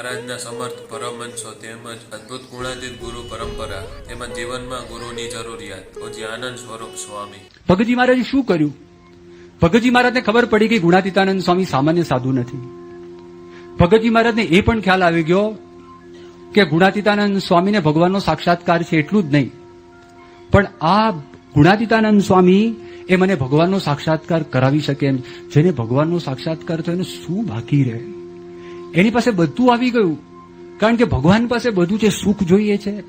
મહારાજના સમર્થ પરમંશો તેમજ અદ્ભુત ગુણાતીત ગુરુ પરંપરા. તેમજ જીવનમાં ગુરુની જરૂરિયાત. ઓજી આનંદ સ્વરૂપ સ્વામી. ભગતજી મહારાજે શું કર્યું? ભગતજી મહારાજને ખબર પડી કે ગુણાતીતાનંદ સ્વામી સામાન્ય સાધુ નથી. ભગતજી મહારાજને એ પણ ખ્યાલ આવી ગયો કે ગુણાતીતાનંદ સ્વામીને ભગવાનનો સાક્ષાત્કાર છે એટલું જ નહીં. પણ આ ગુણાતીતાનંદ સ્વામી એ મને ભગવાનનો સાક્ષાત્કાર કરાવી શકે એમ. જેને ભગવાનનો સાક્ષાત્કાર થયો એને શું બાકી રહે? એની પાસે બધું આવી ગયું. કારણ કે ભગવાન પાસે બધું છે સુખ જોઈએ છે,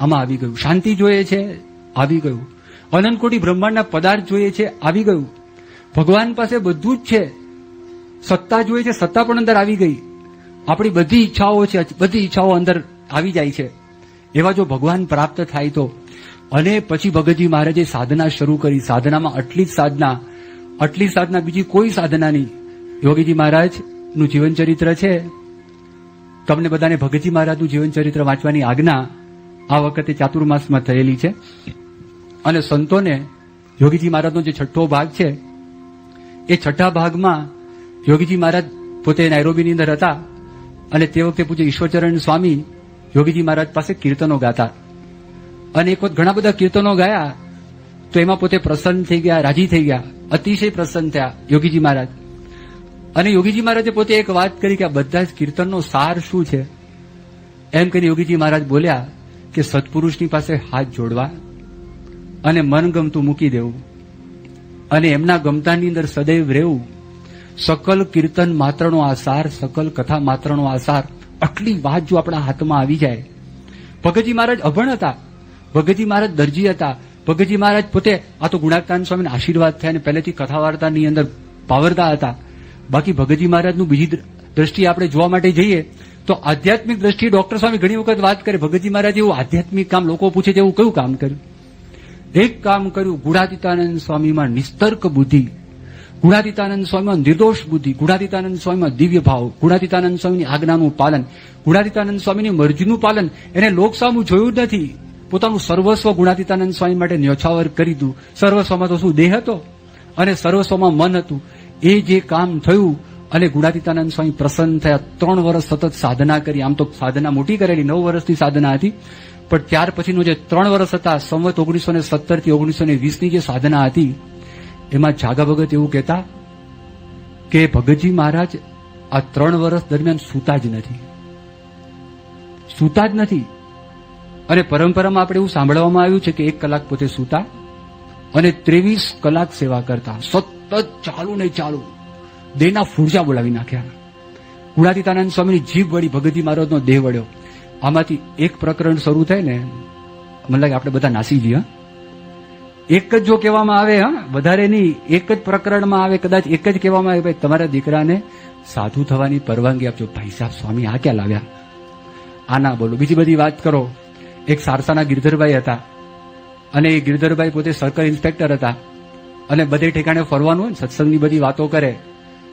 આમાં આવી ગયું. શાંતિ જોઈએ છે, આવી ગયું. અનંત કોટી બ્રહ્માંડના પદાર્થ જોઈએ છે, આવી ગયું. ભગવાન પાસે બધું જ છે. સત્તા જોઈએ છે, સત્તા પણ અંદર આવી ગઈ. આપણી બધી ઈચ્છાઓ છે, બધી ઈચ્છાઓ અંદર આવી જાય છે. એવા જો ભગવાન પ્રાપ્ત થાય તો. અને પછી ભગતજી મહારાજે સાધના શરૂ કરી. સાધનામાં આટલી જ સાધના, આટલી સાધના, બીજી કોઈ સાધના નહીં. યોગીજી મહારાજનું જીવન ચરિત્ર છે. તમને બધાને ભગતજી મહારાજનું જીવન ચરિત્ર વાંચવાની આજ્ઞા આ વખતે ચાતુર્માસમાં થયેલી છે. અને સંતોને યોગીજી મહારાજનો જે છઠ્ઠો ભાગ છે, એ છઠ્ઠા ભાગમાં યોગીજી મહારાજ પોતે નાયરોબીની અંદર હતા અને તે વખતે પૂજ્ય ઈશ્વરચરણ સ્વામી યોગીજી મહારાજ પાસે કીર્તનો ગાતા. અને એક વખત ઘણા બધા કીર્તનો ગાયા, તો એમાં પોતે પ્રસન્ન થઈ ગયા, રાજી થઈ ગયા, અતિશય પ્રસન્ન થયા યોગીજી મહારાજ. અને યોગીજી મહારાજે પોતે એક વાત કરી કે આ બધા જ કીર્તનનો સાર શું છે? એમ કરીને યોગીજી મહારાજ બોલ્યા કે સત્પુરુષની પાસે હાથ જોડવા અને મનગમતું મૂકી દેવું અને એમના ગમતાની અંદર સદૈવ રહેવું. સકલ કીર્તન માત્રનો આસાર સકલ કથા માત્રનો આસાર આટલી વાત જો આપણા હાથમાં આવી જાય. ભગતજી મહારાજ અભણ હતા. ભગતજી મહારાજ દરજી હતા. ભગતજી મહારાજ પોતે આ તો ગુણાકાન સ્વામીના આશીર્વાદ થયા અને પહેલેથી કથા વાર્તાની અંદર પાવરતા હતા. બાકી ભગતજી મહારાજનું બીજી દ્રષ્ટિ આપણે જોવા માટે જઈએ, તો આધ્યાત્મિક દ્રષ્ટિએ ડોક્ટર સ્વામી ઘણી વખત વાત કરે, ભગતજી મહારાજ એવું આધ્યાત્મિક કામ લોકો પૂછે છે, એવું કયું કામ કર્યું? એક કામ કર્યું, ગુણાતીતાનંદ સ્વામીમાં નિસ્તર્ક બુદ્ધિ. ગુણાતીતાનંદ સ્વામીમાં નિર્દોષ બુદ્ધિ. ગુણાતીતાનંદ સ્વામીમાં દિવ્ય ભાવ. ગુણાતીતાનંદ સ્વામીની આજ્ઞાનું પાલન. ગુણાતીતાનંદ સ્વામીની મરજીનું પાલન. એને લોકસામું જોયું નથી. પોતાનું સર્વસ્વ ગુણાતીતાનંદ સ્વામી માટે ન્યોછાવર કરી દીધું. સર્વસ્વમાં તો શું? દેહ હતો. અને સર્વસ્વમાં મન હતું. એ જે કામ થયું, અને ગુણાતીતાનંદ સ્વામી પ્રસન્ન થયા. ત્રણ વર્ષ સતત સાધના કરી. આમ તો સાધના મોટી કરેલી, નવ વર્ષની સાધના હતી. પણ ત્યાર પછીનો જે ત્રણ વર્ષ હતા, સંવત ઓગણીસો ને સત્તરથી ઓગણીસો ને વીસની જે સાધના હતી, એમાં જાગા ભગત એવું કહેતા કે, ભગતજી મહારાજ, આ ત્રણ વર્ષ દરમિયાન સૂતા જ નથી. સૂતા જ નથી. અને પરંપરામાં આપણે એવું સાંભળવામાં આવ્યું છે કે એક કલાક પોતે સૂતા, અને ત્રેવીસ કલાક સેવા કરતા. સતત ચાલુ ને ચાલુ. દેહના ફૂરજા બોલાવી નાખ્યા. ગુણાતીતાનંદ સ્વામીની જીભ વળી ભગતી મહારાજનો દેહ વળ્યો. આમાંથી એક પ્રકરણ શરૂ થાય ને, મને લાગે આપણે બધા નાસી જઈએ એક જ જો કહેવામાં આવે, હા, વધારે નહીં, એક જ પ્રકરણમાં આવે, કદાચ એક જ કહેવામાં આવે, ભાઈ, તમારા દીકરાને સાધુ થવાની પરવાનગી આપજો. ભાઈ સાહેબ, સ્વામી આ ક્યાં લાવ્યા? આ ના બોલો. બીજી બધી વાત કરો. એક સારસાના ગિરધરભાઈ હતા. અને એ ગિરધરભાઈ પોતે સર્કલ ઇન્સ્પેક્ટર હતા. અને બધે ઠેકાણે ફરવાનું હોય ને, સત્સંગની બધી વાતો કરે,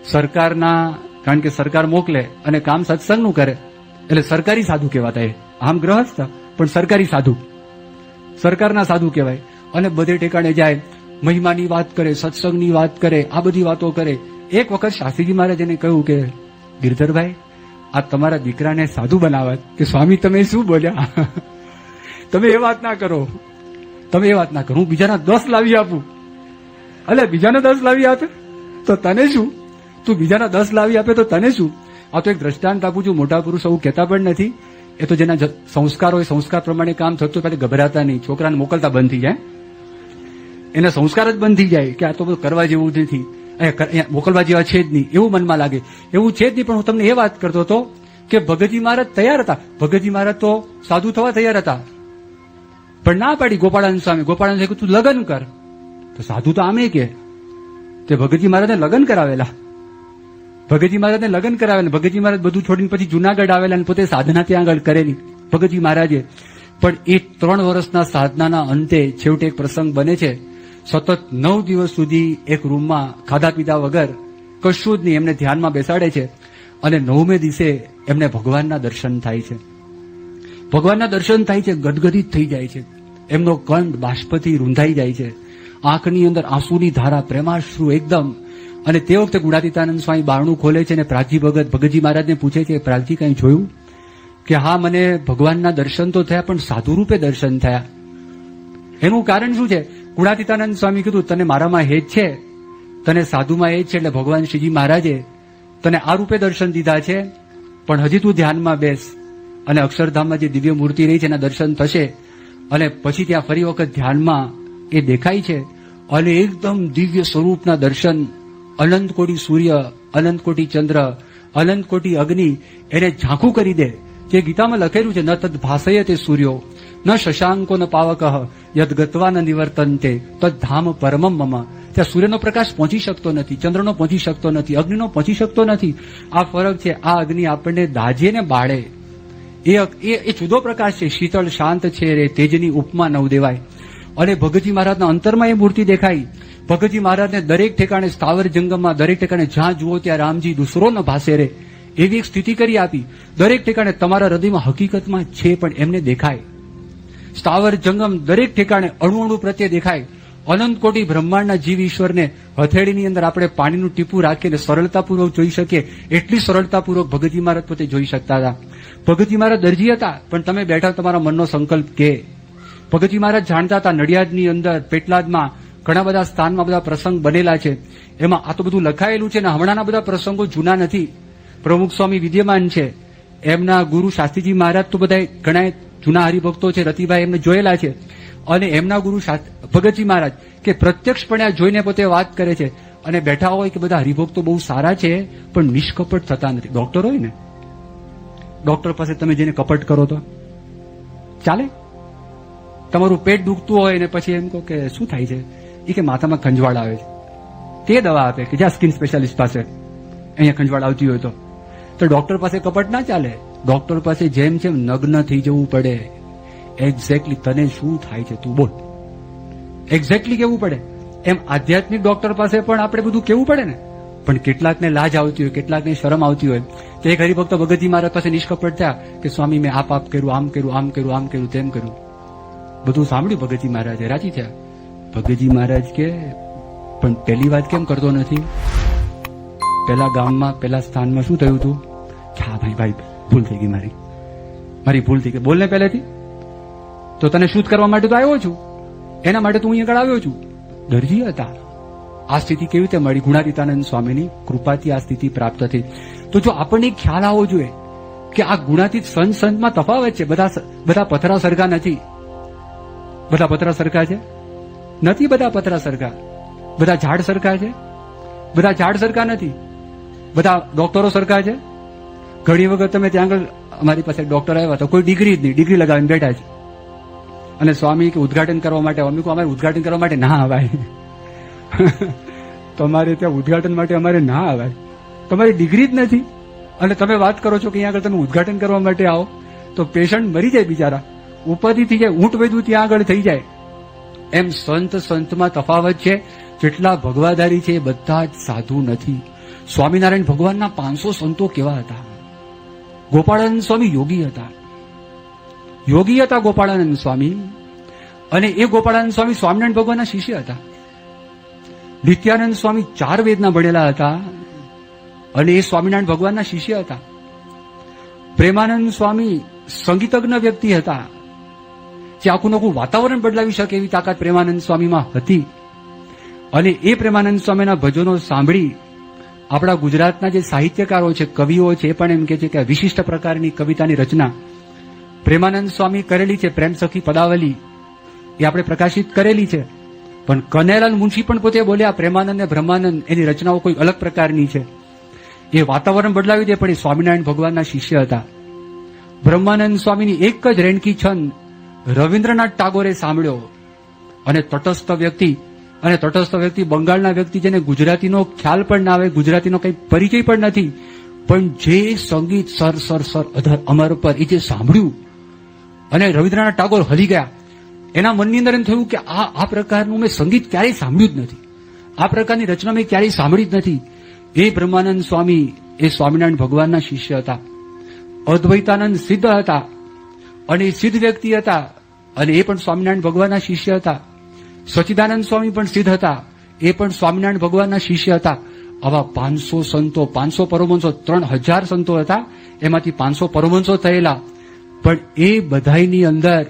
સરકારના, કારણ કે સરકાર મોકલે અને કામ સત્સંગનું કરે, એટલે સરકારી સાધુ કહેવાતા એ. આમ ગ્રહસ્થ, પણ સરકારી સાધુ. સરકારના સાધુ કહેવાય. અને બધે ઠેકાણે જાય, મહિમાની વાત કરે, સત્સંગની વાત કરે, આ બધી વાતો કરે. એક વખત શાસ્ત્રીજી મહારાજ એને કહ્યું કે, ગિરધરભાઈ, આ તમારા દીકરાને સાધુ બનાવત કે સ્વામી તમે શું બોલ્યા? તમે એ વાત ના કરો. તમે એ વાત ના કરો. હું બીજાના દસ લાવી આપું. અલે, બીજાના દસ લાવી આપે? તો તને શું? તું બીજાના દસ લાવી આપે તો તને શું? આ તો એક દ્રષ્ટાંત આપું છું, મોટા પુરુષ આવું કહેતા પણ નથી. એ તો જેના સંસ્કાર હોય સંસ્કાર પ્રમાણે કામ થતું પહેલાં ગભરાતા નહીં. છોકરાને મોકલતા બંધ થઈ જાય એના સંસ્કાર જ બંધ થઈ જાય કે આ તો બધું કરવા જેવું નથી. અહીંયા મોકલવા જેવા છે જ નહીં. એવું મનમાં લાગે. એવું છે જ નહીં, પણ હું તમને એ વાત કરતો હતો કે ભગતજી મહારાજ તૈયાર હતા. ભગતજી મહારાજ તો સાધુ થવા તૈયાર હતા. પણ ના પાડી ગોપાળાન સ્વામી. ગોપાળાન સ્વામી તું લગ્ન કર. તો સાધુ તો આમે કે, તે ભગતજી મહારાજને લગ્ન કરાવેલા. ભગતજી મહારાજને લગ્ન કરાવેલા, ભગતજી મહારાજ બધું છોડીને પછી જુનાગઢ આવેલા અને પોતે સાધના ત્યાં આગળ કરેલી ભગતજી મહારાજે, પણ એ ત્રણ વર્ષના સાધનાના અંતે છેવટે એક પ્રસંગ બને છે. સતત નવ દિવસ સુધી એક રૂમમાં ખાધા પીધા વગર કશું જ નહીં, એમને ધ્યાનમાં બેસાડે છે અને નવમે દિવસે એમને ભગવાનના દર્શન થાય છે. ભગવાનના દર્શન થાય છે, ગદગદિત થઈ જાય છે. એમનો કંઠ બાષ્પથી રૂંધાઈ જાય છે. આંખની અંદર આંસુની ધારા પ્રેમાશ્રુ એકદમ. અને તે વખતે ગુણાતીતાનંદ સ્વામી બારણું ખોલે છે અને પ્રાગજી ભગત ભગતજી મહારાજને પૂછે છે, પ્રાગજી, કાંઈ જોયું? કે હા, મને ભગવાનના દર્શન તો થયા, પણ સાધુ રૂપે દર્શન થયા. એનું કારણ શું છે? ગુણાતીતાનંદ સ્વામી કીધું, તને મારામાં હેત છે. તને સાધુમાં હેત છે, એટલે ભગવાન શ્રીજી મહારાજે તને આ રૂપે દર્શન દીધા છે. પણ હજી તું ધ્યાનમાં બેસ. અને અક્ષરધામમાં જે દિવ્ય મૂર્તિ રહી છે, એના દર્શન થશે. અને પછી ત્યાં ફરી વખત ધ્યાનમાં એ દેખાય છે. અને એકદમ દિવ્ય સ્વરૂપના દર્શન, અનંત કોટી સૂર્ય, અનંત કોટી ચંદ્ર, અનંત કોટી અગ્નિ, એને ઝાંખું કરી દે, જે ગીતામાં લખેલું છે, ન તદ ભાષય તે સૂર્યો, ન શશાંકો ન પાવક, યદ ગત્વા ન નિવર્તન તે તદ ધામ પરમમ મમ. ત્યાં સૂર્યનો પ્રકાશ પહોંચી શકતો નથી, ચંદ્રનો પહોંચી શકતો નથી, અગ્નિનો પહોંચી શકતો નથી. આ ફરક છે, આ અગ્નિ આપણને દાજે ને બાળે. એ એ એ જુદો પ્રકાશ છે, શીતળ, શાંત છે, રે, તેજની ઉપમા નવ દેવાય. અને ભગતજી મહારાજના અંતરમાં એ મૂર્તિ દેખાઈ. ભગતજી મહારાજને દરેક ઠેકાણે સ્થાવર જંગમમાં, દરેક ઠેકાણે જ્યાં જુઓ ત્યાં રામજી દુસરો ન ભાસે રે એવી એક સ્થિતિ કરી આપી. દરેક ઠેકાણે તમારા હૃદયમાં હકીકતમાં છે પણ એમને દેખાય. સ્થાવર જંગમ દરેક ઠેકાણે અણુ અણુ પ્રત્યે દેખાય. અનંત કોટી બ્રહ્માંડના જીવ ઈશ્વરને હથેળીની અંદર આપણે પાણીનું ટીપું રાખીને સરળતાપૂર્વક જોઈ શકીએ. એટલી સરળતાપૂર્વક ભગતજી મહારાજ પોતે જોઈ શકતા હતા. ભગતજી મહારાજ દરજી હતા, પણ તમે બેઠા તમારા મનનો સંકલ્પ કે ભગતજી મહારાજ જાણતા હતા નડિયાદની અંદર પેટલાદમાં ઘણા બધા સ્થાનમાં બધા પ્રસંગ બનેલા છે. એમાં આ તો બધું લખાયેલું છે ને હમણાંના બધા પ્રસંગો જૂના નથી. પ્રમુખ સ્વામી વિદ્યમાન છે. એમના ગુરુ શાસ્ત્રીજી મહારાજ તો બધા ઘણા જૂના હરિભક્તો છે, રતિભાઈ એમને જોયેલા છે. અને એમના ગુરુ ભગતજી મહારાજ કે પ્રત્યક્ષપણે આ જોઈને પોતે વાત કરે છે. અને બેઠા હોય કે બધા હરિભક્તો બહુ સારા છે, પણ નિષ્કપટ થતા નથી. ડોક્ટર હોય ને? ડોક્ટર પાસે તમે જેને કપટ કરો તો? ચાલે? તમારું પેટ દુખતું હોય ને પછી એમ કહો કે શું થાય છે? એ કે માથામાં ખંજવાળ આવે છે. તે દવા આપે કે જ્યાં સ્કિન સ્પેશિયાલિસ્ટ પાસે. અહીંયા ખંજવાળ આવતી હોય તો. ડોક્ટર પાસે કપટ ના ચાલે. ડોક્ટર પાસે જેમ જેમ નગ્ન થઈ જવું પડે એક્ઝેક્ટલી તને શું થાય છે તું બોલ. એક્ઝેક્ટલી કેવું પડે? એમ આધ્યાત્મિક ડોક્ટર પાસે પણ આપણે બધું કેવું પડે ને? પણ કેટલાકને લાજ આવતી હોય, કેટલાકને શરમ આવતી હોય. તો એક હરિભક્ત ભગતજી મહારાજ પાસે નિષ્કપટ થયા કે સ્વામી મેં આપ આપ કર્યું, આમ કર્યું આમ કર્યું આમ કર્યું, તેમ કર્યું. બધું સાંભળ્યું ભગતજી મહારાજે, રાજી થયા. ભગતજી મહારાજ કે, પણ પહેલી વાત કેમ કરતો નથી? પેલા ગામમાં પેલા સ્થાનમાં શું થયું હતું હા ભાઈ ભાઈ, ભૂલ થઈ ગઈ મારી. મારી ભૂલ થઈ ગઈ. બોલને પહેલેથી. તો તને શુદ્ધ કરવા માટે તો આવ્યો છું. એના માટે તો હું આગળ આવ્યો છું. દરજી હતા. આ સ્થિતિ કેવી રીતે મળી? ગુણાતીતાનંદ સ્વામીની કૃપાથી આ સ્થિતિ પ્રાપ્ત થઈ. તો જો આપણને ખ્યાલ આવવો જોઈએ કે આ ગુણાતીત સંત સંતમાં તફાવત છે, બધા બધા પથરા સરખા નથી. બધા પતરા સરખા છે? નથી બધા પતરા સરખા. બધા ઝાડ સરખા છે? બધા ઝાડ સરખા નથી? બધા ડોક્ટરો સરખા છે? ઘણી વખત તમે ત્યાં આગળ અમારી પાસે ડોક્ટર આવ્યા તો કોઈ ડિગ્રી જ નહીં, ડિગ્રી લગાવીને બેઠા છે. અને સ્વામી કે ઉદઘાટન કરવા માટે, અમે અમારે ઉદઘાટન કરવા માટે ના અવાય. તમારે ત્યાં ઉદઘાટન માટે અમારે ના અવાય. તમારી ડિગ્રી જ નથી. અને તમે વાત કરો છો કે અહીંયા આગળ તમે ઉદઘાટન કરવા માટે આવો, તો પેશન્ટ મરી જાય બિચારા. ઉપાધિ થઈ જાય ઊંટ વૈદું ત્યાં આગળ થઈ જાય. એમ સંત સંતમાં તફાવત છે, જેટલા ભગવાદારી છે બધા જ સાધુ નથી. સ્વામિનારાયણ ભગવાનના પાંચસો સંતો કેવા હતા? ગોપાળાનંદ સ્વામી યોગી હતા. યોગી હતા ગોપાળાનંદ સ્વામી અને એ ગોપાળાનંદ સ્વામી સ્વામિનારાયણ ભગવાનના શિષ્ય હતા. નિત્યાનંદ સ્વામી ચાર વેદના ભણેલા હતા અને એ સ્વામિનારાયણ ભગવાનના શિષ્ય હતા. પ્રેમાનંદ સ્વામી સંગીતજ્ઞ વ્યક્તિ હતા. જે આખું નખું વાતાવરણ બદલાવી શકે એવી તાકાત પ્રેમાનંદ સ્વામીમાં હતી. અને એ પ્રેમાનંદ સ્વામીના ભજનો સાંભળી આપણા ગુજરાતના જે સાહિત્યકારો છે, કવિઓ છે, એ પણ એમ કે છે કે વિશિષ્ટ પ્રકારની કવિતાની રચના પ્રેમાનંદ સ્વામી કરેલી છે, પ્રેમ સખી પદાવલી, એ આપણે પ્રકાશિત કરેલી છે. પણ કનૈયાલાલ મુનશી પણ પોતે બોલ્યા, પ્રેમાનંદ ને બ્રહ્માનંદ, એની રચનાઓ કોઈ અલગ પ્રકારની છે. એ વાતાવરણ બદલાવી દે. પણ એ સ્વામિનારાયણ ભગવાનના શિષ્ય હતા. બ્રહ્માનંદ સ્વામીની એક જ રેણકી છંદ રવિન્દ્રનાથ ટાગોરે સાંભળ્યો અને તટસ્થ વ્યક્તિ અને તટસ્થ વ્યક્તિ બંગાળના વ્યક્તિ જેને ગુજરાતીનો ખ્યાલ પણ ના આવે, ગુજરાતીનો કઈ પરિચય પણ નથી, પણ જે સંગીત સર સર સર, અધર અમર પર એ જે સાંભળ્યું અને રવિન્દ્રનાથ ટાગોર હલી ગયા, એના મનની અંદર એમ થયું કે આ આ પ્રકારનું મેં સંગીત ક્યારેય સાંભળ્યું જ નથી. આ પ્રકારની રચના મેં ક્યારેય સાંભળી જ નથી. એ બ્રહ્માનંદ સ્વામી એ સ્વામિનારાયણ ભગવાનના શિષ્ય હતા. અદ્વૈતાનંદ સિદ્ધ હતા. અને એ સિદ્ધ વ્યક્તિ હતા અને એ પણ સ્વામિનારાયણ ભગવાનના શિષ્ય હતા. સચિદાનંદ સ્વામી પણ સિદ્ધ હતા. એ પણ સ્વામિનારાયણ ભગવાનના શિષ્ય હતા. આવા પાંચસો સંતો, પાંચસો પરમહંસો, ત્રણ હજાર સંતો હતા. એમાંથી પાંચસો પરમહંસો થયેલા. પણ એ બધાની અંદર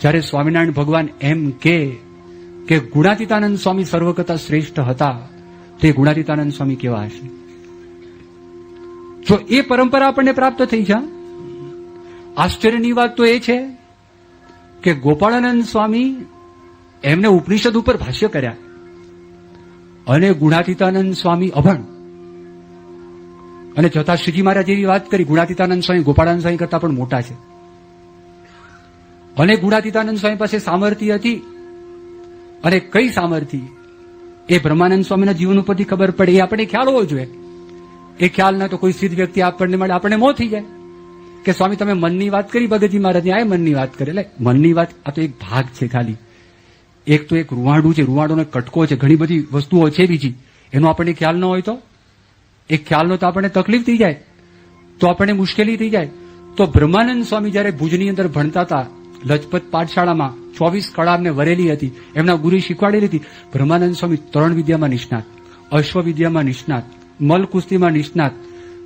જ્યારે સ્વામિનારાયણ ભગવાન એમ કે કે ગુણાતીતાનંદ સ્વામી સર્વ કરતા શ્રેષ્ઠ હતા, તે ગુણાતીતાનંદ સ્વામી કેવા હશે? જો એ પરંપરા આપણને પ્રાપ્ત થઈ છે આશ્ચર્યની વાત તો એ છે કે ગોપાળાનંદ સ્વામી એમને ઉપનિષદ ઉપર ભાષ્ય કર્યા. અને ગુણાતીતાનંદ સ્વામી અભણ. અને જતા શ્રીજી મહારાજ એવી વાત કરી, ગુણાતીતાનંદ સ્વામી ગોપાળાનંદ સ્વામી કરતા પણ મોટા છે. અને ગુણાતીતાનંદ સ્વામી પાસે સામર્થ્ય હતી. અને કઈ સામર્થ્ય? એ બ્રહ્માનંદ સ્વામીના જીવન ઉપરથી ખબર પડે, એ આપણે ખ્યાલ હોવો જોઈએ. એ ખ્યાલ ના તો કોઈ સિદ્ધ વ્યક્તિ આપણને મળે, આપણને મોં થઈ જાય. કે સ્વામી, તમે મનની વાત કરી, ભગતજી મહારાજ આ મનની વાત કરે. એટલે મનની વાત આ તો એક ભાગ છે ખાલી. એક તો એક રૂવાડું છે, રૂવાડોનો કટકો છે, ઘણી બધી વસ્તુઓ છે બીજી. એનો આપણને ખ્યાલ ન હોય તો? એ ખ્યાલનો તો આપણને તકલીફ થઈ જાય. તો આપણને મુશ્કેલી થઈ જાય. તો બ્રહ્માનંદ સ્વામી જ્યારે ભુજની અંદર ભણતા હતા, લજપત પાઠશાળામાં, ચોવીસ કળા એમને વરેલી હતી, એમના ગુરુ શીખવાડેલી હતી, બ્રહ્માનંદ સ્વામી ત્રણ વિદ્યામાં નિષ્ણાત અશ્વ વિદ્યામાં નિષ્ણાત મલ કુસ્તીમાં નિષ્ણાત,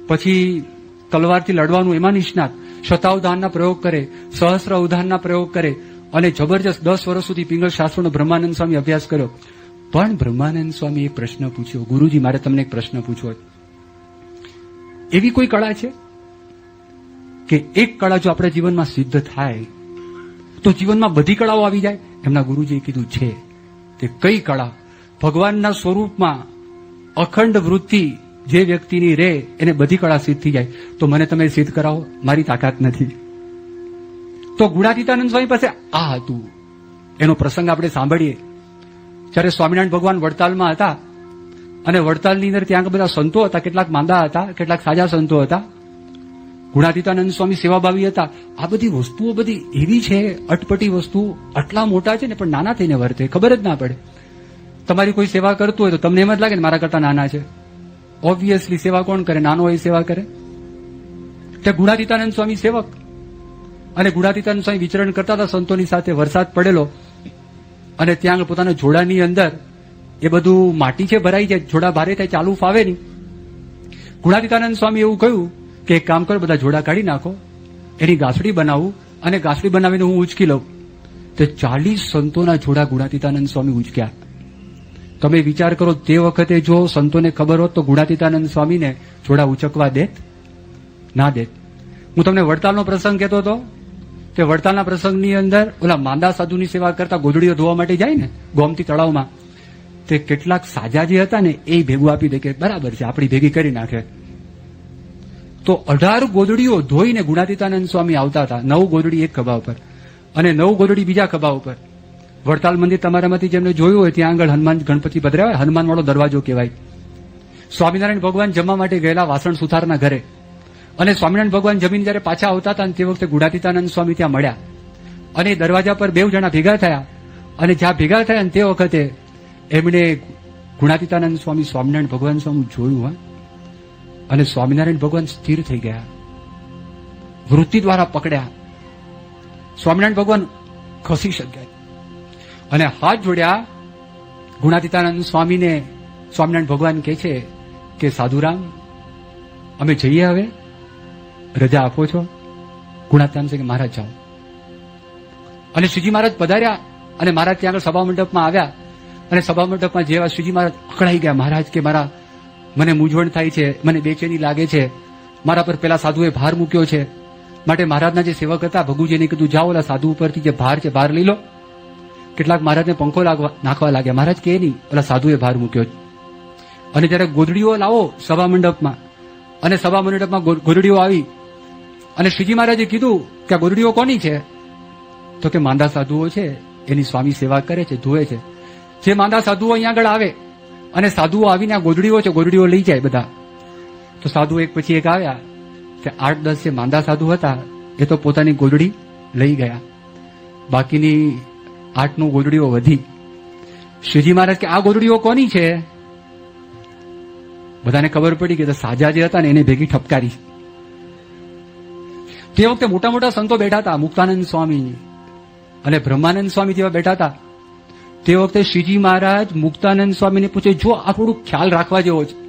પછી તલવારથી લડવાનું એમાં નિષ્ણાત. શતાવધાનના પ્રયોગ કરે સહસ્ર ઉદાહરણના પ્રયોગ કરે અને જબરજસ્ત દસ વર્ષ સુધી પિંગળ શાસ્ત્રોનો બ્રહ્માનંદ સ્વામી અભ્યાસ કર્યો. પણ બ્રહ્માનંદ સ્વામી એક પ્રશ્ન પૂછ્યો. ગુરુજી, મારે તમને એક પ્રશ્ન પૂછવો એવી કોઈ કળા છે? કે એક કળા જો આપણા જીવનમાં સિદ્ધ થાય, તો જીવનમાં બધી કળાઓ આવી જાય? એમના ગુરુજીએ કીધું છે તે કઈ કળા? ભગવાનના સ્વરૂપમાં અખંડ વૃત્તિ જે વ્યક્તિની રે એને બધી કળા સિદ્ધ થઈ જાય. તો મને તમે સિદ્ધ કરાવો, મારી તાકાત નથી. તો ગુણાતીતાનંદ સ્વામી પાસે આ હતું. એનો પ્રસંગ આપણે સાંભળીએ. જ્યારે સ્વામિનારાયણ ભગવાન વડતાલમાં હતા અને વડતાલની અંદર ત્યાં બધા સંતો હતા, કેટલાક માંદા હતા, કેટલાક સાજા સંતો હતા. ગુણાતીતાનંદ સ્વામી સેવાભાવી હતા. આ બધી વસ્તુઓ બધી એવી છે, અટપટી વસ્તુ આટલા મોટા છે ને, પણ નાના થઈને વર્તે, ખબર જ ના પડે. તમારી કોઈ સેવા કરતું હોય તો તમને એમ જ લાગે ને મારા કરતા નાના છે. ઓબ્વિયસલી સેવા કોણ કરે? નાનો હોય સેવા કરે? તે ગુણાતીતાનંદ સ્વામી સેવક. અને ગુણાતીતાનંદ સ્વામી વિચરણ કરતા હતા, સંતોની સાથે વરસાદ પડેલો. અને ત્યાં પોતાના જોડાની અંદર એ બધું માટી છે ભરાઈ જાય, જોડા ભારે થાય, ચાલુ ફાવે નહીં. ગુણાતીતાનંદ સ્વામી એવું કહ્યું કે એક કામ કરો, બધા જોડા કાઢી નાખો, એની ગાસડી બનાવું અને ગાસડી બનાવીને હું ઉચકી લઉં. તો ચાલીસ સંતોના જોડા ગુણાતીતાનંદ સ્વામી ઉચક્યા. તમે વિચાર કરો તે વખતે જો સંતોને ખબર હોત તો ગુણાતીતાનંદ સ્વામીને જોડા ઉચકવા દેત? ના દેત. હું તમને વડતાલનો પ્રસંગ કહેતો હતો તે વડતાલના પ્રસંગની અંદર ઓલા માંદા સાધુની સેવા કરતા ગોદડીઓ ધોવા માટે જાય ને ગોમતી તળાવમાં, તે કેટલાક સાજા જે હતા ને એ ભેગું આપી દે કે બરાબર છે, આપણી ભેગી કરી નાખે. તો અઢાર ગોદડીઓ ધોઈને ગુણાતીતાનંદ સ્વામી આવતા હતા, નવ ગોદડી એક ખભા ઉપર અને નવ ગોદડી બીજા ખભા ઉપર. વડતાલ મંદિર તમારામાંથી જેમને જોયું હોય ત્યાં આગળ હનુમાન ગણપતિ પધરાવે હનુમાન વાળો દરવાજો કહેવાય. સ્વામિનારાયણ ભગવાન જમવા માટે ગયેલા વાસણ સુથારના ઘરે. અને સ્વામિનારાયણ ભગવાન જમીન જયારે પાછા આવતા હતા તે વખતે ગુડાતીતાનંદ સ્વામી ત્યાં મળ્યા. અને દરવાજા પર બેવ જણા ભેગા થયા. અને જ્યાં ભેગા થયા અને તે વખતે એમણે ગુણાતીતાનંદ સ્વામી સ્વામિનારાયણ ભગવાન સ્વામી જોયું હોય અને સ્વામિનારાયણ ભગવાન સ્થિર થઈ ગયા. વૃત્તિ દ્વારા પકડ્યા. સ્વામિનારાયણ ભગવાન ખસી શક્યા અને હાથ જોડ્યા ગુણાતીતાનંદ સ્વામીને સ્વામિનારાયણ ભગવાન કહે છે કે, સાધુરામ, અમે જઈએ હવે? રજા આપો છો? ગુણાતીતાનંદ કે, મહારાજ, જાઓ. અને શ્રીજી મહારાજ પધાર્યા અને મહારાજ ત્યાં આગળ સભા મંડપમાં આવ્યા અને સભા મંડપમાં જેવા શ્રીજી મહારાજ અકળાઈ ગયા, મહારાજ, કે મારા મને મૂંઝવણ થાય છે, મને બેચેની લાગે છે, મારા પર પેલા સાધુએ ભાર મૂક્યો છે, માટે મહારાજના જે સેવક હતા, ભગુજીને કીધું, જાઓ ઓલા સાધુ ઉપરથી જે ભાર છે, ભાર લઈ લો. કેટલાક મહારાજને પંખો લાગવા નાખવા લાગ્યા. મહારાજ કે નહીં? પેલા સાધુએ ભાર મૂક્યો. અને જ્યારે ગોદડીઓ લાવો સભા મંડપમાં, અને સભા મંડપમાં ગોદડીઓ આવી, અને શ્રીજી મહારાજે કીધું કે આ ગોદડીઓ કોની છે? તો કે માંદા સાધુઓ છે. એની સ્વામી સેવા કરે છે, ધોવે છે. જે માંદા સાધુઓ અહીંયા આગળ આવે, અને સાધુઓ આવીને આ ગોદડીઓ છે ગોદડીઓ લઈ જાય બધા. તો સાધુ એક પછી એક આવ્યા. કે આઠ દસ જે માંદા સાધુ હતા, એ તો પોતાની ગોદડી લઈ ગયા. બાકીની આઠનું ગોદડીઓ વધી. શ્રીજી મહારાજ કે, આ ગોદડીઓ કોની છે? બધાને ખબર પડી કે સાજા જે હતા ને એને ભેગી ઠપકારી. તે વખતે મોટા મોટા સંતો બેઠા હતા, મુક્તાનંદ સ્વામી અને બ્રહ્માનંદ સ્વામી જેવા બેઠા હતા. તે વખતે શ્રીજી મહારાજ મુક્તાનંદ સ્વામીને પૂછે, જો આ થોડું ખ્યાલ રાખવા જેવો છે?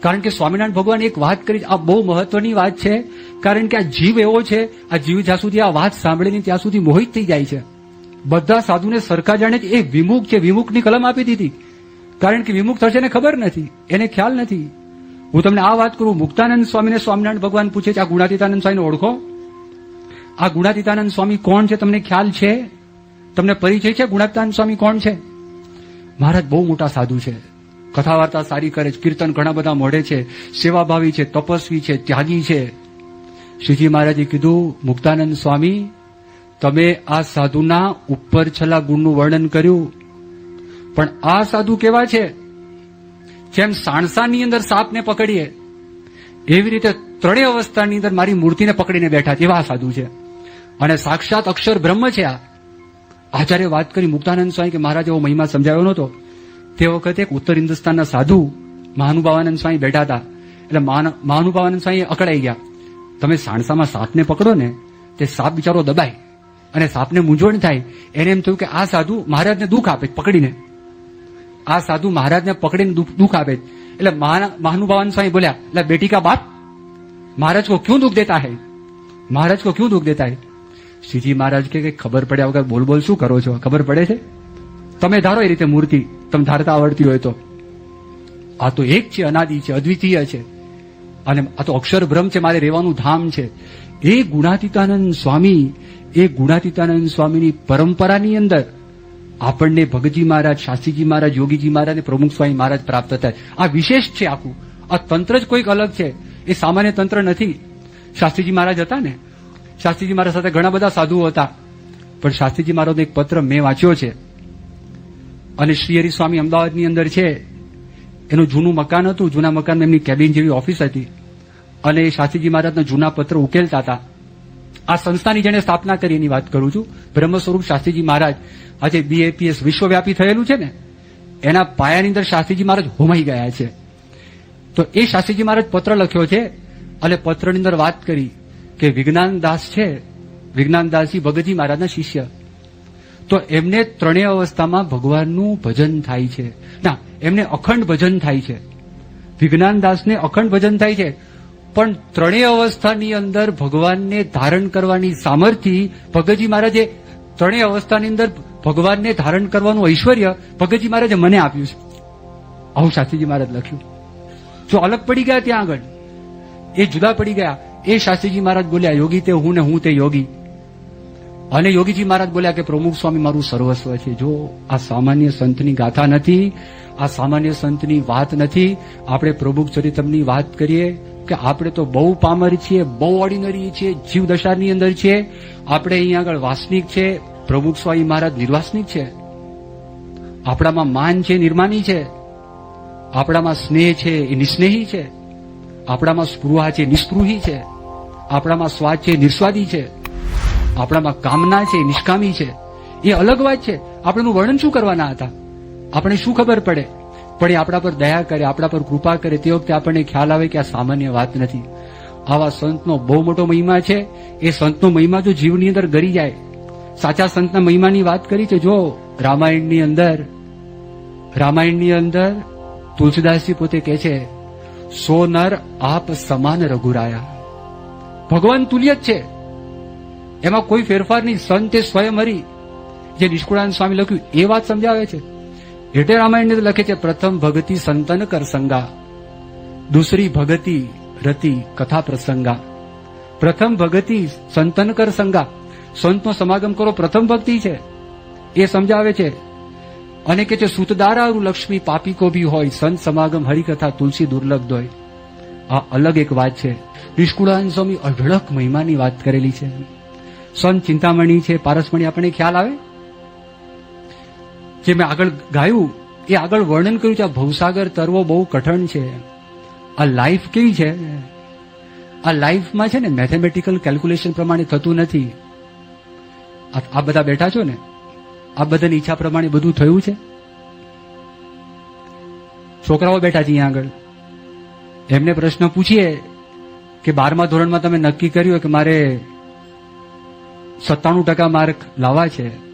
કારણ કે સ્વામિનારાયણ ભગવાન એક વાત કરી, આ બહુ મહત્વની વાત છે. કારણ કે આ જીવ એવો છે, આ જીવ જ્યાં સુધી આ વાત સાંભળીને ત્યાં સુધી મોહિત થઈ જાય છે. બધા સાધુને સરકાર જાણે છે એ વિમુખ છે વિમુખની કલમ આપી દીધી. કારણ કે વિમુખ થશે એને ખબર નથી, એને ખ્યાલ નથી. હું તમને આ વાત કરું, મુક્તાનંદ સ્વામીને સ્વામિનારાયણ ભગવાન પૂછે છે, આ ગુણાતીતાનંદ સ્વામીને ઓળખો? આ ગુણાતીતાનંદ સ્વામી કોણ છે, તમને ખ્યાલ છે? તમને પરિચય છે, ગુણાતીતાનંદ સ્વામી કોણ છે? મહારાજ, બહુ મોટા સાધુ છે. કથા વાર્તા સારી કરે છે, કીર્તન ઘણા બધા મોઢે છે, સેવાભાવી છે, તપસ્વી છે, ત્યાગી છે. શ્રીજી મહારાજે કીધું, મુક્તાનંદ સ્વામી તમે આ સાધુના ઉપર છલા ગુણનું વર્ણન કર્યું. પણ આ સાધુ કેવા છે? જેમ સાણસાની અંદર સાપને પકડીએ, એવી રીતે ત્રણેય અવસ્થાની અંદર મારી મૂર્તિને પકડીને બેઠા છે. એવા સાધુ છે. અને સાક્ષાત અક્ષર બ્રહ્મ છે આ. આચાર્ય વાત કરી મુક્તાનંદ સ્વામી કે મહારાજ એવો મહિમા સમજાયો નહોતો, તે વખતે એક ઉત્તર હિન્દુસ્તાનના સાધુ મહાનુભાવાનંદ સ્વામી બેઠા હતા. એટલે મહાનુભાવાનંદ સ્વામી અકળાઈ ગયા. તમે સાણસામાં સાપને પકડો ને, તે સાપ બિચારો દબાય. અને સાપને મૂંઝવણ થાય, એને એમ થયું કે આ સાધુ મહારાજને દુઃખ આપે પકડીને. આ સાધુ મહારાજને પકડીને દુઃખ આપે એટલે મહાનુભાવન સ્વામી બોલ્યા એટલે બેટીકા બાપ, મહારાજ કો ક્યું દુઃખ દેતા હૈ? મહારાજ કો ક્યુ દુઃખ દેતા હૈ? શ્રીજી મહારાજ કે ખબર પડ્યા વગર બોલ બોલ શું કરો છો? ખબર પડે છે? તમે ધારો એ રીતે મૂર્તિ, તમે ધારતા આવડતી હોય તો. આ તો એક છે, અનાદિ છે, અદ્વિતીય છે. અને આ તો અક્ષર ભ્રમ છે, મારે રહેવાનું ધામ છે. એ ગુણાતીતાનંદ સ્વામી, એ ગુણાતીતાનંદ સ્વામીની પરંપરાની અંદર આપણને ભગતજી મહારાજ, શાસ્ત્રીજી મહારાજ, યોગીજી મહારાજ અને પ્રમુખ સ્વામી મહારાજ પ્રાપ્ત થાય. આ વિશેષ છે આખું. આ તંત્ર જ કોઈક અલગ છે. એ સામાન્ય તંત્ર નથી. શાસ્ત્રીજી મહારાજ હતા ને? શાસ્ત્રીજી મહારાજ સાથે ઘણા બધા સાધુઓ હતા. પણ શાસ્ત્રીજી મહારાજનો એક પત્ર મેં વાંચ્યો છે. અને શ્રી હરિ સ્વામી અમદાવાદની અંદર છે. એનું જૂનું મકાન હતું. જૂના મકાનમાં એમની કેબિન જેવી ઓફિસ હતી. અને શાસ્ત્રીજી મહારાજના જૂના પત્ર ઉકેલતા હતા. આ સંસ્થાની જેને સ્થાપના કરી એની વાત કરું છું. બ્રહ્મ સ્વરૂપ શાસ્ત્રીજી મહારાજ આજે બીએપીએસ વિશ્વવ્યાપી થયેલું છે ને, એના પાયાની અંદર શાસ્ત્રીજી મહારાજ હોમાઈ ગયા છે. તો એ શાસ્ત્રીજી મહારાજ પત્ર લખ્યો છે અને પત્રની અંદર વાત કરી કે વિજ્ઞાન દાસ છે વિજ્ઞાન દાસજી ભગતજી મહારાજના શિષ્ય. તો એમને ત્રણેય અવસ્થામાં ભગવાનનું ભજન થાય છે. ના, એમને અખંડ ભજન થાય છે. વિજ્ઞાન દાસને અખંડ ભજન થાય છે. પણ ત્રણેય અવસ્થાની અંદર ભગવાનને ધારણ કરવાની સામર્થ્ય ભગતજી મહારાજે ત્રણેય અવસ્થાની અંદર ભગવાનને ધારણ કરવાનું ઐશ્વર્ય ભગતજી મહારાજે મને આપ્યું છે. આવું શાસ્ત્રીજી મહારાજ લખ્યું. જો અલગ પડી ગયા ત્યાં આગળ, એ જુદા પડી ગયા, એ શાસ્ત્રીજી મહારાજ બોલ્યા, યોગી તે હું ને હું તે યોગી. અને યોગીજી મહારાજ બોલ્યા કે, પ્રમુખ સ્વામી, મારું સર્વસ્વ છે. જો આ સામાન્ય સંતની ગાથા નથી, આ સામાન્ય સંતની વાત નથી, આપણે પ્રભુ ચરિતમની વાત કરીએ કે આપણે તો બહુ પામર છીએ, બહુ ઓર્ડિનરી છીએ જીવ દશાની અંદર છીએ. આપણે અહીંયા આગળ વાસનિક છે, પ્રમુખ સ્વામી મહારાજ નિર્વાસનિક છે. આપણામાં માન છે, નિર્માની છે. આપણામાં સ્નેહ છે, એ નિસ્નેહી છે. આપણામાં સ્પૃહા છે, નિસ્પૃહી છે. આપણામાં સ્વાદ છે, નિસ્વાદી છે. આપણામાં કામના છે, નિષ્કામી છે. એ અલગ વાત છે. આપણેનું વર્ણન શું કરવાના હતા? આપણે શું ખબર પડે? પણ એ આપણા પર દયા કરે, આપણા પર કૃપા કરે, તે વખતે આપણને ખ્યાલ આવે કે આ સામાન્ય વાત નથી. આવા સંતનો બહુ મોટો મહિમા છે. એ સંતનો મહિમા જો જીવની અંદર ગરી જાય, સાચા સંતના મહિમાની વાત કરી છે, જો રામાયણની અંદર રામાયણની અંદર તુલસીદાસજી પોતે કહે છે સો નર આપ સમાન રઘુરાયા. ભગવાન તુલ્ય જ છે. એમાં કોઈ ફેરફાર નહીં. સંત સ્વયં હરી. જે નિષ્કુળાનંદ સ્વામી લખ્યું, એ વાત સમજાવે છે. એટલે રામાયણ લખે છે, પ્રથમ ભગતિ સંતન કર સંગા. દૂસરી ભગતિ રતિ કથા પ્રસંગા. પ્રથમ ભગતિ સંતન કર સંગા. સંતનો સમાગમ કરો, પ્રથમ ભક્તિ છે. એ સમજાવે છે. અને કે છે સુતદારા લક્ષ્મી પાપી કો ભી હોય, સંત સમાગમ હરિકથા તુલસી દુર્લભ હોય આ અલગ એક વાત છે. નિષ્કુળાનંદ સ્વામી અઢળક મહિમાની વાત કરેલી છે. સંત ચિંતામણી છે. પારસમણી, આપણને ખ્યાલ આવે? જે મેં આગળ ગાયું, એ આગળ વર્ણન કર્યું છે, આ ભવસાગર તરવો બહુ કઠણ છે. આ લાઈફ કેવી છે? આ લાઈફમાં છે ને મેથેમેટિકલ કેલ્ક્યુલેશન પ્રમાણે થતું નથી. આ બધા બેઠા છો ને, આ બધાની ઈચ્છા પ્રમાણે બધું થયું છે? છોકરાઓ બેઠા છે અહીંયા આગળ. એમને પ્રશ્ન પૂછીએ કે બારમા ધોરણમાં તમે નક્કી કર્યું કે મારે સત્તાણું ટકા માર્ક લાવવા છે.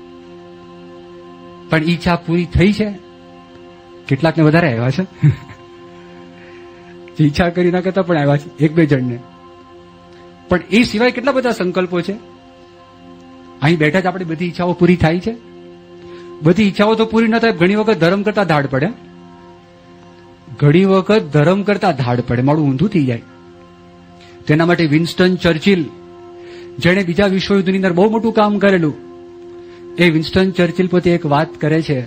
પણ ઈચ્છા પૂરી થઈ છે? કેટલાકને વધારે આવ્યા છે? ઈચ્છા કરી ના કરતા પણ આવ્યા છે, એક બે જણને. પણ એ સિવાય કેટલા બધા સંકલ્પો છે? અહીં બેઠા જ આપણી બધી ઈચ્છાઓ પૂરી થાય છે? બધી ઈચ્છાઓ તો પૂરી ન થાય, ઘણી વખત ધર્મ કરતા ધાડ પડે. ઘણી વખત ધર્મ કરતા ધાડ પડે, મારું ઊંધું થઈ જાય. તેના માટે વિન્સ્ટન ચર્ચિલ, જેણે બીજા વિશ્વયુદ્ધની અંદર બહુ મોટું કામ કરેલું. એ વિન્સ્ટન ચર્ચિલ પોતે એક વાત કરે છે.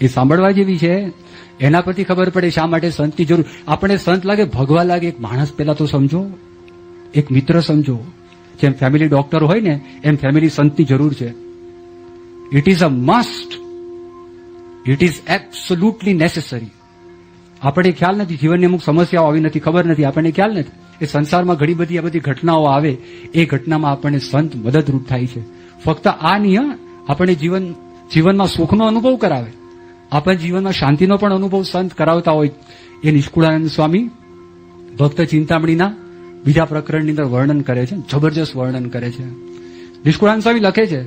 એ સાંભળવા જેવી છે. એના પરથી ખબર પડે શા માટે સંતની જરૂર. આપણે સંત લાગે ભગવા લાગે, એક માણસ પહેલા તો સમજો. એક મિત્ર સમજો. જેમ ફેમિલી ડોક્ટર હોય ને, એમ ફેમિલી સંતની જરૂર છે. It is a must it is absolutely necessary આપણે ખ્યાલ નથી, જીવનની અમુક સમસ્યાઓ આવી નથી, ખબર નથી, આપણને ખ્યાલ નથી. એ સંસારમાં ઘણી બધી આ બધી ઘટનાઓ આવે. એ ઘટનામાં આપણને સંત મદદરૂપ થાય છે. ફક્ત આ નહીં હં, આપણને જીવન જીવનમાં સુખનો અનુભવ કરાવે. આપણે જીવનમાં શાંતિનો પણ અનુભવ સંત કરાવતા હોય એ નિષ્કુળાનંદ સ્વામી ભક્ત ચિંતામણીના બીજા પ્રકરણની અંદર વર્ણન કરે છે જબરજસ્ત વર્ણન કરે છે. નિષ્કુળાનંદ સ્વામી લખે છે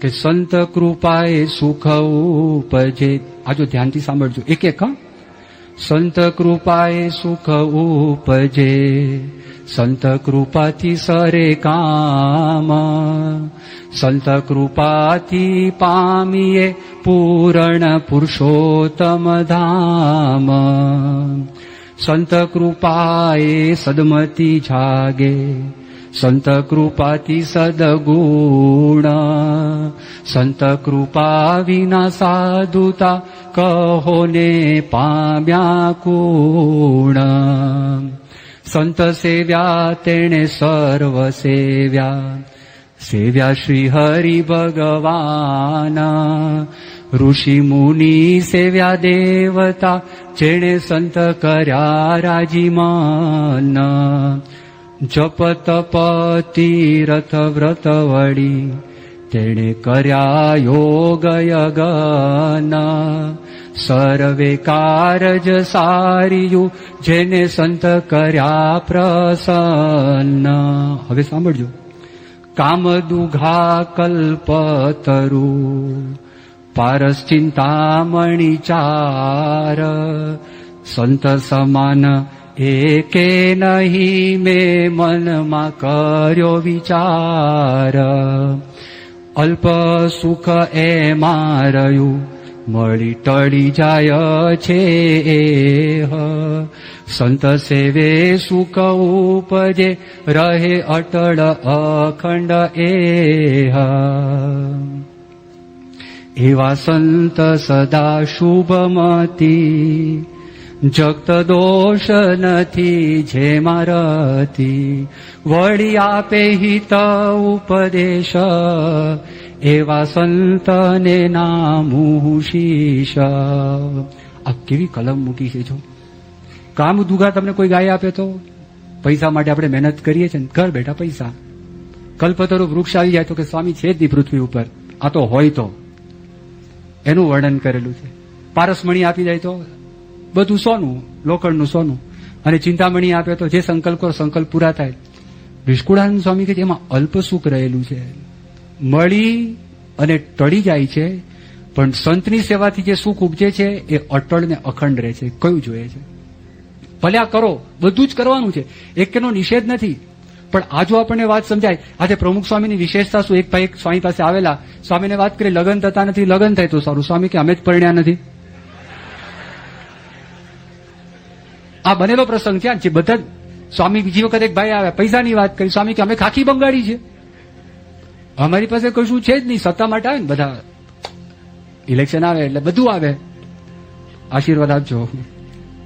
કે સંત કૃપાએ સુખ ઉપજે. આજો ધ્યાનથી સાંભળજો. એક એક હા. સંત કૃપાએ સુખ ઉપજે. સંત કૃપાથી સરે કામ सन्त कृपाति पामि पूरण पुरुषोत्तम धाम सन्त जागे सन्तकृपाति सद्गुण। सन्तकृपा विना साधुता कहो ने पाम्या कोण सन्त सेव्या तेण सर्वसेव्या સેવ્યા તેણે સર્વ સેવ્યા સેવ્યા શ્રી હરિ ભગવાના ઋષિ મુનિ સેવ્યા દેવતા જેણે સંત કર્યા રાજીમાન જપ તપ તીરથ વ્રત વળી તેણે કર્યા યોગ યગન સર્વે કારજ સારિયું જેને સંત કર્યા પ્રસન્ન હવે સાંભળજો પારસ ચિંતામણી ચાર. સંત સમાન એકે નહીં મેં મનમાં કર્યો વિચાર. અલ્પ સુખ એમાં રહ્યું. મળી ટળી જાય છે એહ સંત સેવે સુખ ઉપજે રહે અટળ અખંડ એ એવા સંત સદા શુભમતી જગત દોષ નથી જે મારતી. વળી આપે હિત ઉપદેશ એવા સંતને નામું શીશ. આ કેવી કલમ મૂકી છે જો. કામ દુગા તમને કોઈ ગાય આપે તો? પૈસા માટે આપણે મહેનત કરીએ છીએ ને. ઘર બેઠા પૈસા. કલ્પતરુ વૃક્ષ આવી જાય તો કે સ્વામી છે જ નહીં પૃથ્વી ઉપર. આ તો હોય તો. એનું વર્ણન કરેલું છે. પારસમણી આપી જાય તો? બધું સોનું, લોખંડનું સોનું. અને ચિંતામણી આપે તો? જે સંકલ્પ કરો, સંકલ્પ પૂરા થાય. વિષ્કુળાનંદ સ્વામી કે એમાં અલ્પ સુખ રહેલું છે. મળી અને ટળી જાય છે, પણ સંતની સેવાથી જે સુખ ઉપજે છે, એ અટળ ને અખંડ રહે છે. કયું જોઈએ છે? ભલે આ કરો, બધું જ કરવાનું છે. એકનો નિષેધ નથી. પણ આ જો આપણને વાત સમજાય, આજે પ્રમુખ સ્વામીની વિશેષતા શું? એક ભાઈ એક સ્વામી પાસે આવેલા. સ્વામીને વાત કરી, લગ્ન થતા નથી, લગ્ન થાય તો સારું. સ્વામી કે, અમે જ પરણ્યા નથી. આ બનેલો પ્રસંગ છે? જે બધા સ્વામી બીજી વખત એક ભાઈ આવ્યા, પૈસાની વાત કરી. સ્વામી કે, અમે ખાખી બંગાળી છે. અમારી પાસે કશું છે જ નહીં. સત્તા માટે આવે ને બધા. ઇલેક્શન આવે એટલે બધું આવે. આશીર્વાદ આપજો.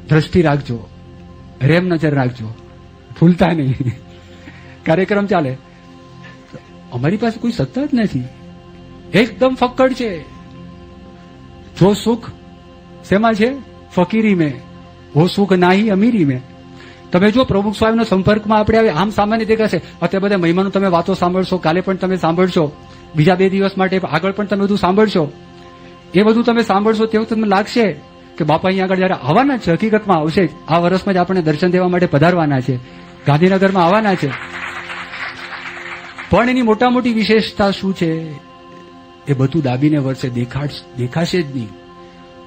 દ્રષ્ટિ રાખજો. રેમ નજર રાખજો. ભૂલતા નહીં. કાર્યક્રમ ચાલે. અમારી પાસે કોઈ સત્તા જ નથી. એકદમ ફક્કડ છે. જો સુખ શેમાં છે? ફકીરી મેં હો સુખ નાહી અમીરી મેં તમે જો પ્રમુખ સ્વામીના સંપર્કમાં આપણે આવે આમ સામાન્ય દેખાશે અત્યારે બધા મહિમાનું તમે વાતો સાંભળશો, કાલે પણ તમે સાંભળશો, બીજા બે દિવસ માટે આગળ પણ તમે બધું સાંભળશો. એ બધું તમે સાંભળશો તેવું તમને લાગશે કે બાપા અહીંયા આગળ જયારે આવવાના છે, હકીકતમાં આવશે આ વર્ષમાં જ આપણને દર્શન દેવા માટે પધારવાના છે. ગાંધીનગરમાં આવવાના છે. પણ એની મોટા મોટી વિશેષતા શું છે? એ બધું દાબીને વર્ષે દેખાશે જ નહીં.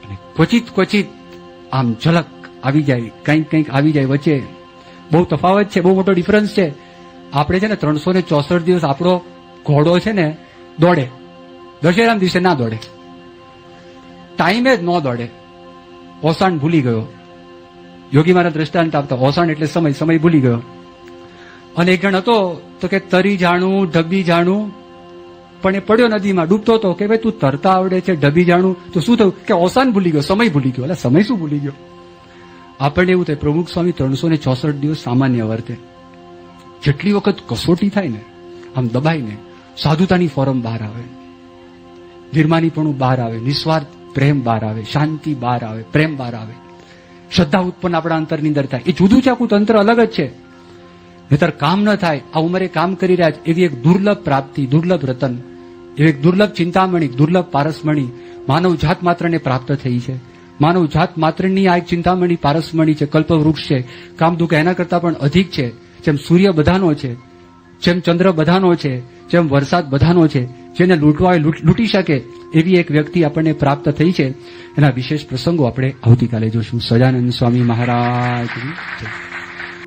અને ક્વચિત ક્વચિત આમ ઝલક આવી જાય કંઈક કંઈક આવી જાય વચ્ચે. બહુ તફાવત છે, બહુ મોટો ડિફરન્સ છે. આપણે છે ને ત્રણસો ને ચોસઠ દિવસ આપણો ઘોડો છે ને દોડે. દશેરાના દિવસે ના દોડે. ટાઈમે જ ન દોડે. ઓસાણ ભૂલી ગયો. યોગી મારા દ્રષ્ટાંત આપતા ઓસાણ એટલે સમય સમય ભૂલી ગયો. અને એક જણ હતો, તો કે તરી જાણું, ઢબી જાણું, પણ એ પડ્યો નદીમાં, ડૂબતો હતો કે ભાઈ તું તરતા આવડે છે, ઢબી જાણું, તો શું થયું? કે ઓસાન ભૂલી ગયો, સમય ભૂલી ગયો. એટલે સમય શું ભૂલી ગયો? આપણને એવું થાય, પ્રમુખ સ્વામી ત્રણસો ને ચોસઠ દિવસ સામાન્ય વર્તે જેટલી વખત કસોટી થાય ને, આમ દબાઈને સાધુતાની ફોરમ બહાર આવે. નિર્માનીપણું બહાર આવે, નિસ્વાર્થ પ્રેમ બહાર આવે, શાંતિ બહાર આવે, પ્રેમ બહાર આવે. શ્રદ્ધા ઉત્પન્ન આપણા અંતરની અંદર થાય. એ જુદું છે આખું તંત્ર અલગ જ છે. નહીતર કામ ન થાય, આ ઉંમરે કામ કરી રહ્યા છે, એવી એક દુર્લભ પ્રાપ્તિ, દુર્લભ રતન, એવી એક દુર્લભ ચિંતામણી, દુર્લભ પારસમણી માનવ જાત માત્રને પ્રાપ્ત થઈ છે. માનવ જાત માત્રની આ એક ચિંતામણી પારસમણી છે, કલ્પવૃક્ષ છે. કામદુખ એના કરતા પણ અધિક છે. જેમ સૂર્ય બધાનો છે, જેમ ચંદ્ર બધાનો છે, જેમ વરસાદ બધાનો છે, જેને લૂંટવા લૂંટી શકે એવી એક વ્યક્તિ આપણને પ્રાપ્ત થઈ છે. એના વિશેષ પ્રસંગો આપણે આવતીકાલે જોશું. સજાનંદ સ્વામી મહારાજની જય.